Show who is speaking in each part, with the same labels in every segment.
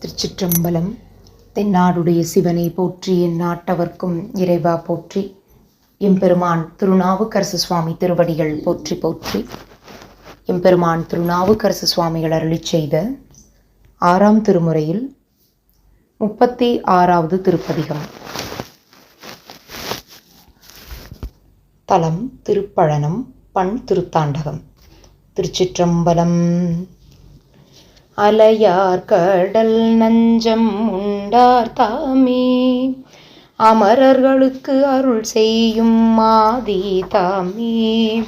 Speaker 1: திருச்சிற்றம்பலம். தென்னாடுடைய சிவனை போற்றி என் நாட்டவர்க்கும் இறைவா போற்றி. எம்பெருமான் திருநாவுக்கரசு சுவாமி திருவடிகள் போற்றி போற்றி. எம்பெருமான் திருநாவுக்கரசு சுவாமிகள் அருளிச் செய்த ஆறாம் திருமுறையில் முப்பத்தி ஆறாவது திருப்பதிகம். தலம் திருப்பழனம் பண் திருத்தாண்டகம். திருச்சிற்றம்பலம். அலையார் கடல் நஞ்சம் உண்டார் தாமே. அமரர்களுக்கு அருள் செய்யும் மாதி தாமே.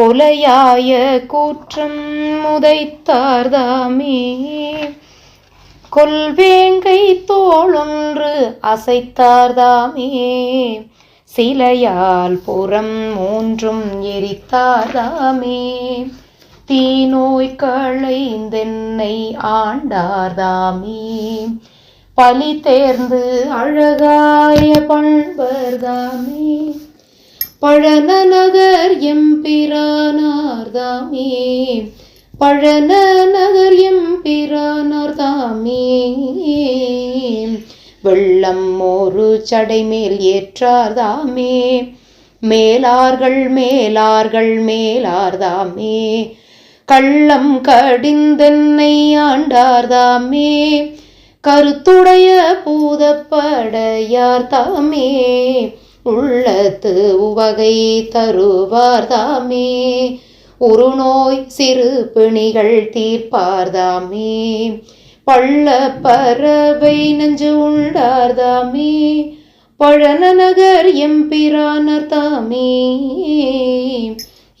Speaker 1: கொலையாய கூற்றம் முதைத்தார் தாமே. கொல்வேங்கை தோளொன்று அசைத்தார் தாமே. சிலையால் புறம் மூன்றும் எரித்தார் தாமே. தீநோய் களைந்தென்னை ஆண்டார்தாமே. பலி தேர்ந்து அழகாய பண்பர்தாமே. பழனநகர் எம்பிரானார்தாமே. பழனநகர் எம்பிரானார்தாமே. வெள்ளம் ஒரு சடைமேல் ஏற்றார்தாமே. மேலார்கள் மேலார்கள் மேலார்தாமே. கள்ளம் கடிந்தென்னை ஆண்டார்தாமே. கருத்துடைய பூதப்படையார் தாமே உள்ளத்து உவகை தருவார்தாமே. ஒரு நோய் சிறு பிணிகள் தீர்ப்பார்தாமே. பள்ள பறவை நஞ்சு உண்டார்தாமே. பழன நகர் எம்பிரானர் தாமே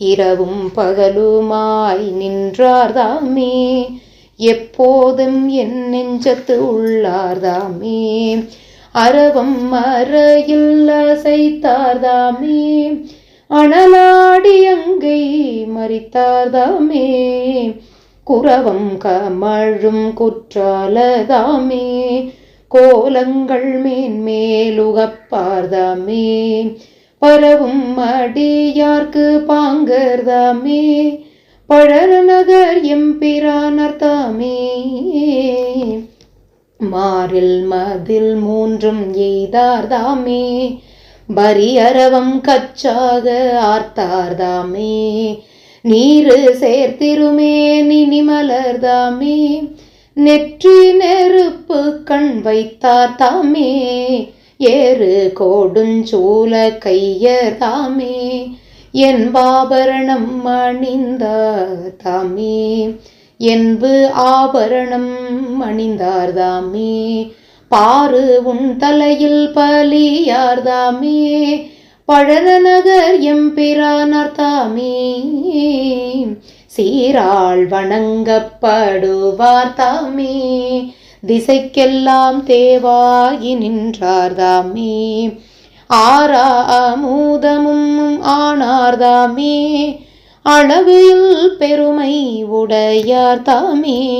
Speaker 1: இரவும் பகலுமாய் நின்றார்தாமே. எப்போதும் என் நெஞ்சத்து உள்ளார்தாமே. அரவம் மறையில் அசைத்தார்தாமே. அனலாடி அங்கை மறித்தார்தாமே. குறவம் கமழும் குற்றாலதாமே. கோலங்கள் மேன்மேலுகப்பார்தாமே பரவும் அடியார்க்கு பாங்கர்தாமே பழர நகர் எம்பிரானர் தாமே மாறில் மதில் மூன்றும் எய்தார்தாமே பரியரவம் கச்சாக ஆர்த்தார்தாமே நீரு சேர்த்திருமே நினிமலர்தாமே நெற்றி நெருப்பு கண் வைத்தார் தாமே. ஏறு கோடுஞ்சூல கையர் தாமே என் பாபரணம் அணிந்தார் தாமே என்பு ஆபரணம் அணிந்தார் தாமே பாரு உன் தலையில் பலியார்தாமே பழன நகர் எம்பிரானார் தாமே சீராள் வணங்கப்படுவார் தாமே திசைக்கெல்லாம் தேவாகி நின்றார்தாமே. ஆரா அமுதமும் ஆனார்தாமே. அளவில் பெருமை உடையார்தாமே.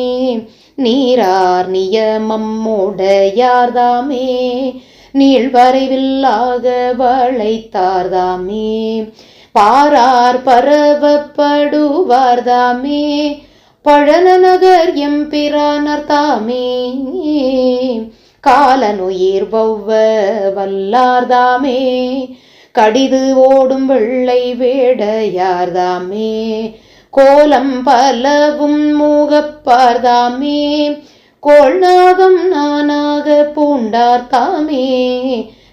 Speaker 1: நீரார் நியமம் உடையார்தாமே. நீள்வரைவில்லாக வளைத்தார்தாமே. பாரார் பரவப்படுவார்தாமே. பழனநகர் எம்பிரானர் தாமே. காலனுயிர் வௌவ வல்லார்தாமே கடிது ஓடும் வெள்ளை வேடையார்தாமே கோலம் பலவும் மூகப்பார்தாமே கோள்நாகம் நானாக பூண்டார்தாமே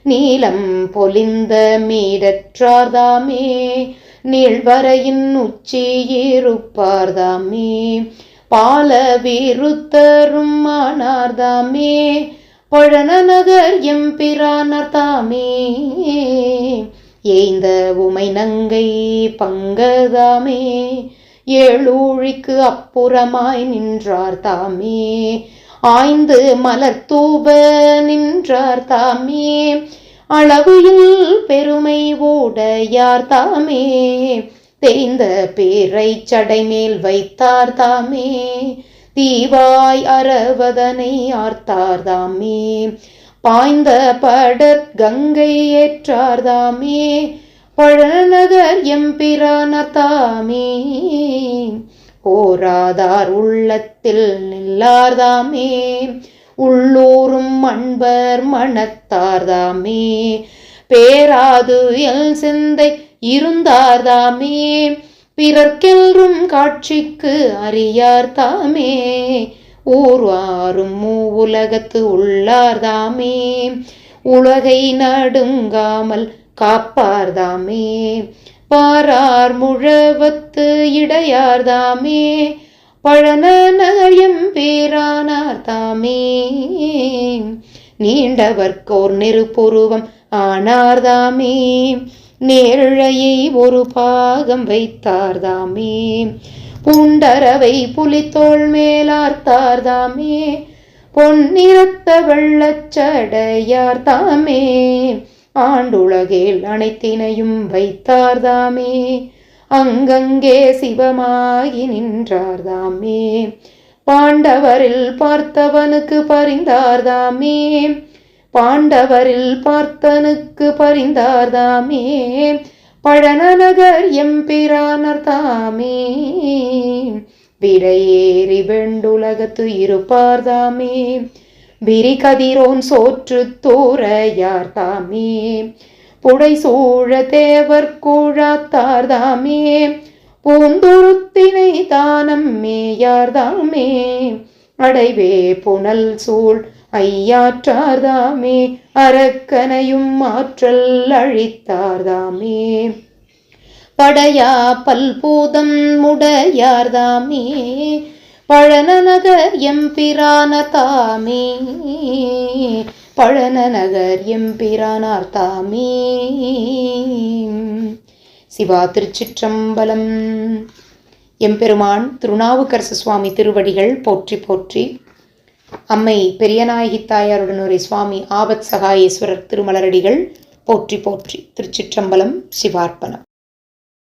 Speaker 1: நீளம் நீலம் பொலிந்த மீடற்றார்தாமே. நீள்வரையின் உச்சியிருப்பார்தாமே பால விருத்தரும் ஆனார்தாமே. பழன நகர் எம்பிரானர் தாமே. ஏய்ந்த உமை நங்கை பங்கதாமே. ஏழூழிக்கு அப்புறமாய் நின்றார் தாமே ஆய்ந்து மலர் தூப நின்றார் தாமே. அளவில் பெருமை ஓடையார் தாமே? தேய்ந்த பேரை சடைமேல் வைத்தார் தாமே. தீவாய் அறவதனை ஆர்த்தார் தாமே. பாய்ந்த படற் கங்கை ஏற்றார் தாமே. பழநகர் எம்பிரான தாமே. போராதார் உள்ளத்தில் நில்லார்தாமே. உள்ளூரும் அன்பர் மனத்தார்தாமே பேராது எல் சிந்தை இருந்தார்தாமே. பிறர்க்கெல்றும் காட்சிக்கு அறியார்தாமே. ஊர்வாரும் உலகத்து உள்ளார்தாமே. உலகை நடுங்காமல் காப்பார்தாமே. பாரார் முழவத்து இடையார்தாமே பழன நகரியம் பேரானார் தாமே. நீண்டவர்க்கோர் நெருப்புருவம் ஆனார்தாமே நேழையை ஒரு பாகம் வைத்தார்தாமே புண்டரவை புலித்தோள் மேலார்த்தார்தாமே பொன்னிறத்த வெள்ளச்சடையார் தாமே. ஆண்டுலகேல் அனைத்தினையும் வைத்தார்தாமே. அங்கங்கே சிவமாகி நின்றார்தாமே. பாண்டவரில் பார்த்தவனுக்கு பரிந்தார்தாமே. பாண்டவரில் பார்த்தனுக்கு பரிந்தார்தாமே. பழனநகர் எம்பிரானர் தாமே. விடையேறி வெண்டுலகத்து இருப்பார்தாமே. விரி கதிரோன் சோற்று தூரையார் தாமே. புடை சூழ தேவர் கூழாத்தார்தாமே பூந்துருத்தினை தானம் மேயார் தாமே. அடைவே புனல் சூழ் ஐயாற்றார்தாமே அரக்கனையும் ஆற்றல் அழித்தார்தாமே படையா பல்பூதம் முடையார்தாமே பழனநகர் எம்பிரான தாமே. பழனநகர் எம்பிரானார் தாமே. சிவா திருச்சிற்றம்பலம். எம்பெருமான் திருநாவுக்கரசு சுவாமி திருவடிகள் போற்றி போற்றி. அம்மை பெரியநாயகி தாயாருடனுரை சுவாமி ஆபத் சகாயேஸ்வரர் திருமலரடிகள் போற்றி போற்றி. திருச்சிற்றம்பலம் சிவார்ப்பணம்.